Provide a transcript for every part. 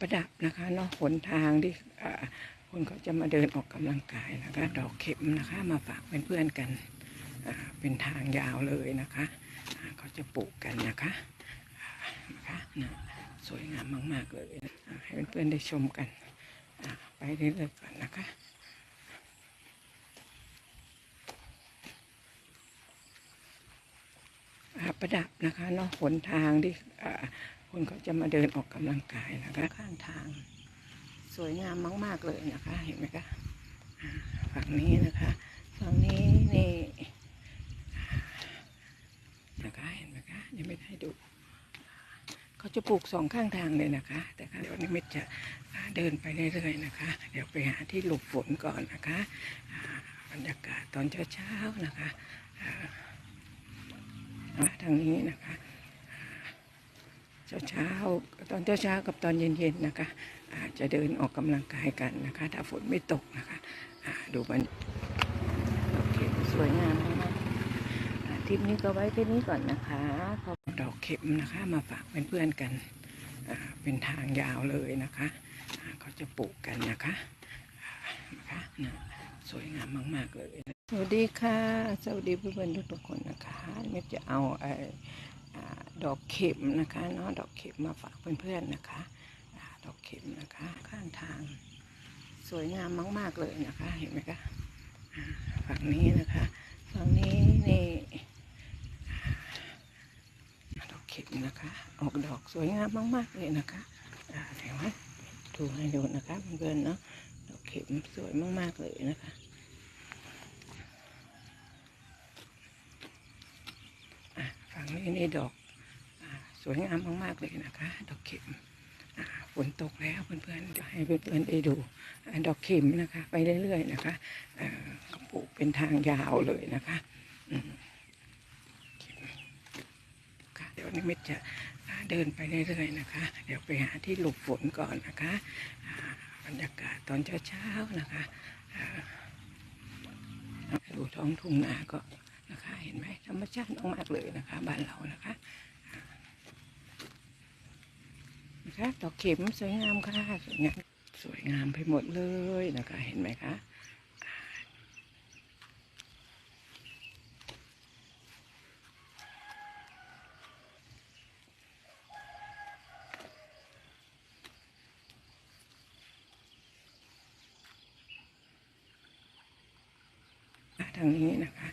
ประดับนะคะเนาะหนทางที่คนเขาจะมาเดินออกกำลังกายนะคะ ดอกเข็มนะคะมาฝากเพื่อนๆกันเป็นทางยาวเลยนะคะเขาจะปลูกกันนะคะนะคะนะสวยงามมาก ๆ เลยให้เพื่อนๆได้ชมกันไปเรื่อยๆก่อนนะคะประดับนะคะเนาะหนทางที่ คนเขาจะมาเดินออกกำลังกายนะคะ ข้างทาง สวยงามมาก ๆ เลยนะคะ เห็นไหมคะฝั่งนี้นะคะฝั่งนี้นี่นะคะเห็นไหมคะยังไม่ได้ดูเขาจะปลูกสองข้างทางเลยนะคะ แต่ค่ะเดี๋ยวนี้มิตจะเดินไปเรื่อยๆนะคะ เดี๋ยวไปหาที่หลบฝนก่อนนะคะบรรยากาศตอนเช้าๆนะคะทางนี้นะคะ เช้าเช้าตอนเช้าเช้ากับตอนเย็นๆนะคะ อาจจะเดินออกกำลังกายกันนะคะ ถ้าฝนไม่ตกนะคะดูมันโอเคสวยงามมากทริปนี้ก็ไว้แค่นี้ก่อนนะคะขอบดอกเข็มนะคะ มาฝากเพื่อนๆกันเป็นทางยาวเลยนะคะเขาจะปลูกกันนะคะนะคะนะสวยงามมากๆเลย สวัสดีค่ะ สวัสดีเพื่อนๆทุกๆคนนะคะเม็ดจะเอาไอ้อ่า ดอกเข็มนะคะเนาะดอกเข็มมาฝากเพื่อนๆนะคะ ดอกเข็มนะคะ ข้างทาง สวยงามมาก ๆเลยนะคะ เห็นไหมคะฝั่งนี้นะคะฝั่งนี้นี่ดอกเข็มนะคะ ออกดอกสวยงามมากๆเลยนะคะเห็นไหมดูให้ดูนะคะเพื่อนๆเนาะดอกเข็มสวยมากๆเลยนะคะฝั่งนี้นี่ดอก วยงามมากๆเลยนะคะ ดอกเข็มฝนตกแล้วเพื่อนๆจะให้เพื่อนๆได้ดูดอกเข็มนะคะ ไปเรื่อยๆนะคะเอ่อเขาปลูกเป็นทางยาวเลยนะคะเข็มค่ะเดี๋ยวนิมิตจะเดินไปเรื่อยๆนะคะ เดี๋ยวไปหาที่หลบฝนก่อนนะคะบรรยากาศตอนเช้าๆนะคะดูท้องทุ่งนาก็นะคะ เห็นไหมธรรมชาติมากๆเลยนะคะ บ้านเรานะคะ นะคะดอกเข็มสวยงามค่ะสวยงามสวยงามไปหมดเลยนะคะ เห็นไหมคะทางนี้นะคะ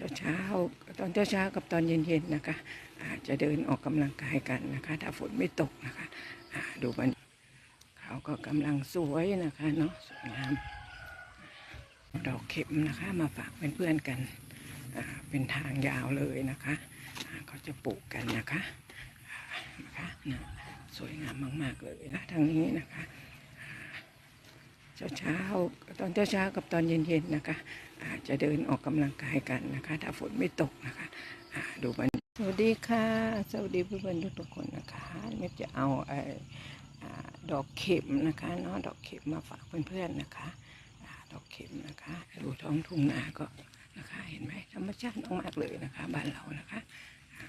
เช้าเช้าตอนเช้าเช้ากับตอนเย็นๆนะคะอาจจะเดินออกกำลังกายกันนะคะ ถ้าฝนไม่ตกนะคะดูมันเขาก็กำลังสวยนะคะเนาะสวยงามดอกเข็มนะคะ มาฝากเพื่อนๆกันเป็นทางยาวเลยนะคะเขาจะปลูกกันนะคะนะคะนะสวยงามมาก ๆ เลยนะทางนี้นะคะ เช้าเช้าๆตอนเช้าเช้าๆกับตอนเย็นๆนะคะอาจจะเดินออกกำลังกายกันนะคะ ถ้าฝนไม่ตกนะคะดูมันสวัสดีค่ะ สวัสดีเพื่อนๆทุกๆคนนะคะเม็จะเอาไอ้ดอกเข็มนะคะเนาะดอกเข็มมาฝากเพื่อนๆนะคะดอกเข็มนะคะดูท้องทุ่งนาก็นะคะเห็นไหมธรรมชาติมากเลยนะคะ บ้านเรานะคะอ่า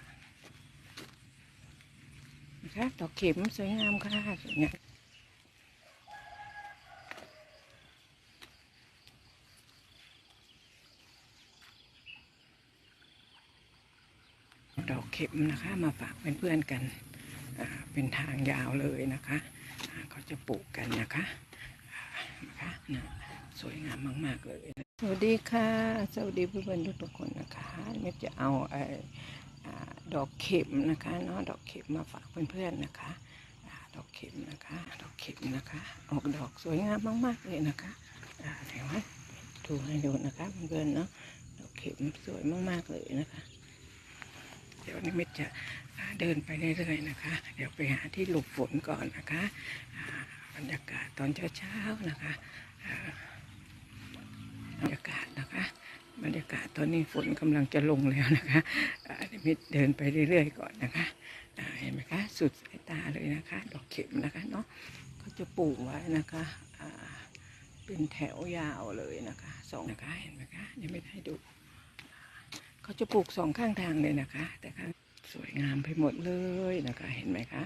นะคะดอกเข็มสวยงามค่ะสวยงาม ดอกเข็มนะคะ มาฝากเพื่อนๆกัน เป็นทางยาวเลยนะคะเขาจะปลูกกันนะคะนะคะนะสวยงามมาก ๆ เลย สวัสดีค่ะ สวัสดีเพื่อนๆทุกคนนะคะเม็จะเอาไอ้อ่าดอกเข็มนะคะเนาะดอกเข็มมาฝากเพื่อนๆนะคะ ดอกเข็มนะคะ ดอกเข็มนะคะ ออกดอกสวยงามมาก ๆ เลยนะคะเห็นไหมดูให้ดูนะคะเพื่อนๆเนาะดอกเข็มสวยมากๆเลยนะคะ เดี๋ยวนิมิตจะอ่าเดินไปเรื่อยๆนะคะ เดี๋ยวไปหาที่หลบฝนก่อนนะคะอาบรรยากาศตอนเช้าๆนะคะอาบรรยากาศนะคะบรรยากาศตอนนี้ฝนกำลังจะลงแล้วนะคะนิมิตเดินไปเรื่อยๆก่อนนะคะเห็นไหมคะสุดสายตาเลยนะคะ ดอกเข็มนะคะเนาะเขาจะปลูกไว้นะคะเป็นแถวยาวเลยนะคะสองนะคะเห็นไหมคะยังไม่ได้ดู เขาจะปลูกสองข้างทางเลยนะคะ แต่ข้างสวยงามไปหมดเลยนะคะ เห็นไหมคะ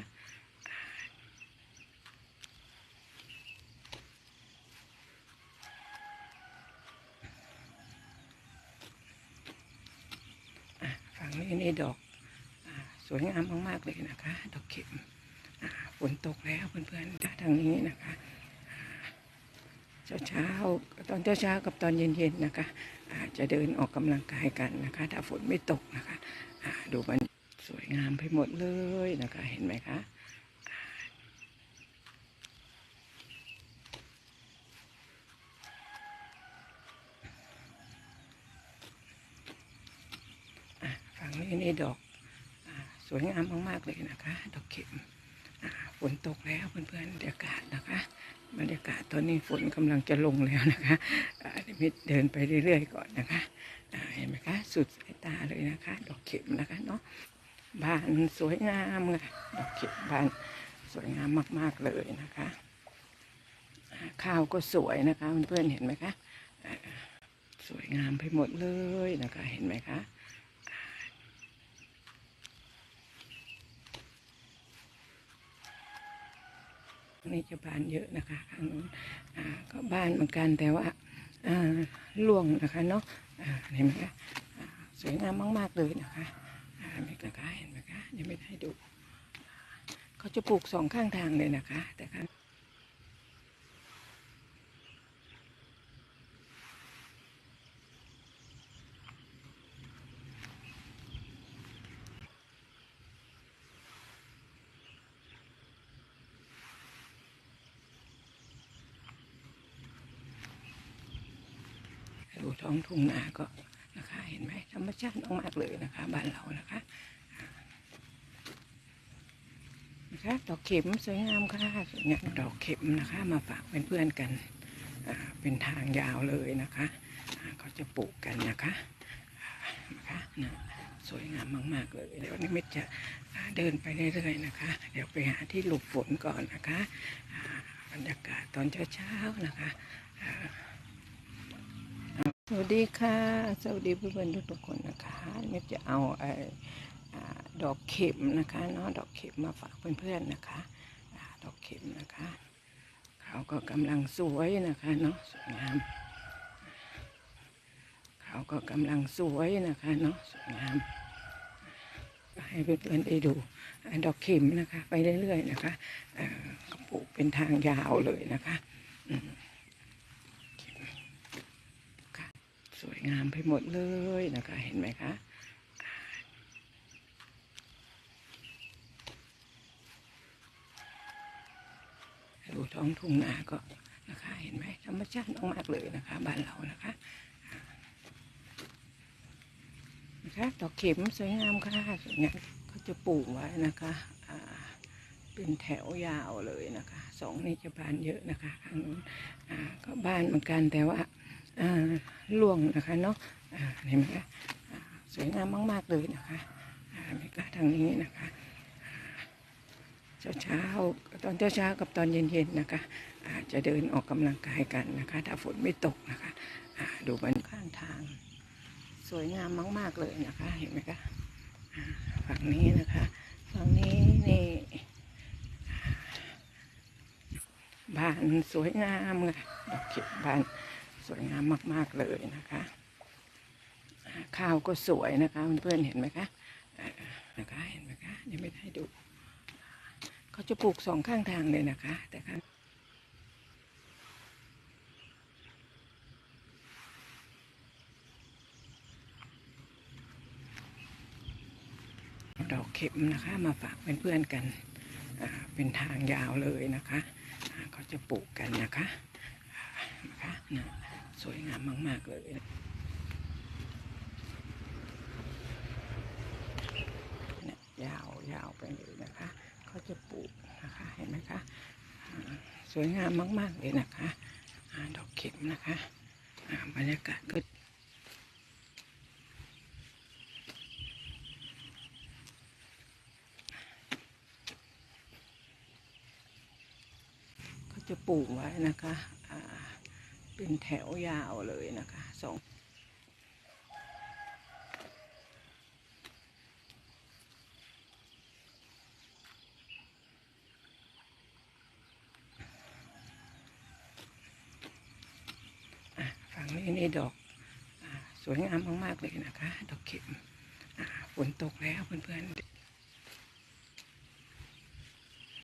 ฝั่งนี้นี่ดอกสวยงามมากๆเลยนะคะ ดอกเข็มฝนตกแล้วเพื่อนๆทางนี้นะคะ เช้าเช้าตอนเช้าเช้ากับตอนเย็นๆนะคะ อาจะเดินออกกำลังกายกันนะคะ ถ้าฝนไม่ตกนะคะดูมันสวยงามไปหมดเลยนะคะ เห็นไหมคะฝั่งนี้นี่ดอกอสวยงามมากๆเลยนะคะ ดอกเข็มฝนตกแล้วเพื่อนๆบรรยากาศนะคะ บรรยากาศตอนนี้ฝนกำลังจะลงแล้วนะคะอ่านิมิตเดินไปเรื่อย ๆ ก่อนนะคะเห็นไหมคะ สุดสายตาเลยนะคะ ดอกเข็มนะคะเนาะบานสวยงามค่ะดอกเข็มบานสวยงามมาก ๆ เลยนะคะ ข้าวก็สวยนะคะเพื่อนๆเห็นไหมคะสวยงามไปหมดเลยนะคะ เห็นไหมคะ นี่จะบานเยอะนะคะข้างนู้นก็บานเหมือนกันแต่ว่าล่วงนะคะเนาะเห็นไหมคะสวยงามมาก ๆ เลยนะคะอ่าไม่กล้าเห็นไหมคะยังไม่ได้ดู เขาจะปลูกสองข้างทางเลยนะคะ แต่ข้างดู ท้องทุ่งนาก็นะคะเห็นไหมธรรมชาติมากๆเลยนะคะ บ้านเรานะคะนะคะดอกเข็มสวยงามค่ะสวยงามดอกเข็มนะคะ มาฝากเพื่อนๆกันเป็นทางยาวเลยนะคะเขาจะปลูกกันนะคะนะคะนะสวยงามมากๆเลยเดี๋ยวนิมิตจะเดินไปเรื่อยๆนะคะ เดี๋ยวไปหาที่หลบฝนก่อนนะคะบรรยากาศตอนเช้าๆนะคะ สวัสดีค่ะ สวัสดีเพื่อนๆทุกๆคนนะคะมิตรจะเอาไอ้อ่าดอกเข็มนะคะเนาะดอกเข็มมาฝากเพื่อนๆนะคะอดอกเข็มนะคะ เขาก็กำลังสวยนะคะเนาะสวยงาม เขาก็กำลังสวยนะคะเนาะสวยงามให้เพื่อนๆได้ดูอดอกเข็มนะคะ ไปเรื่อยๆนะคะเขาปลูกเป็นทางยาวเลยนะคะอืม ค่ะสวย งามไปหมดเลยนะคะเห็นไหมคะดูท้องทุ่งนาก็นะคะเห็นไหมธรรมชาติมากเลยนะคะ บ้านเรานะคะนะคะดอกเข็มสวยงามค่ะสวยงามเขาจะปลูกไว้นะคะเป็นแถวยาวเลยนะคะสองนี่จะบานเยอะนะคะข้างนู้นก็บานเหมือนกันแต่ว่า ล่วงนะคะเนาะเห็นไหมคะสวยงามมาก ๆ เลยนะคะไม่กล้าทางนี้นะคะเช้าตอนเช้าๆกับตอนเย็นๆนะคะอาจะเดินออกกำลังกายกันนะคะ ถ้าฝนไม่ตกนะคะดูบรรข้างทาง สวยงามมาก ๆเลยนะคะเห็นไหมคะฝั่งนี้นะคะฝั่งนี้นี่บานสวยงามค่ะดอกเข็มบาน สวยงามมาก ๆ เลยนะคะ ข้าวก็สวยนะคะเพื่อนๆเห็นไหมคะนะคะเห็นไหมคะยังไม่ได้ดูเขาจะปลูกสองข้างทางเลยนะคะ แต่ข้างดอกเข็มนะคะ มาฝากเพื่อนๆกันเป็นทางยาวเลยนะคะเขาจะปลูกกันนะคะนะคะนะ สวยงามมาก ๆ เลยเนี่ยยาวยาวไปเลยนะคะเขาจะปลูกนะคะเห็นไหมคะสวยงามมาก ๆ เลยนะคะดอกเข็มนะคะบรรยากาศก็เขาจะปลูกไว้นะคะ เป็นแถวยาวเลยนะคะสองฝั่งนี้นี่ดอกอสวยงามมาก ๆ เลยนะคะ ดอกเข็มฝนตกแล้วเพื่อน ๆ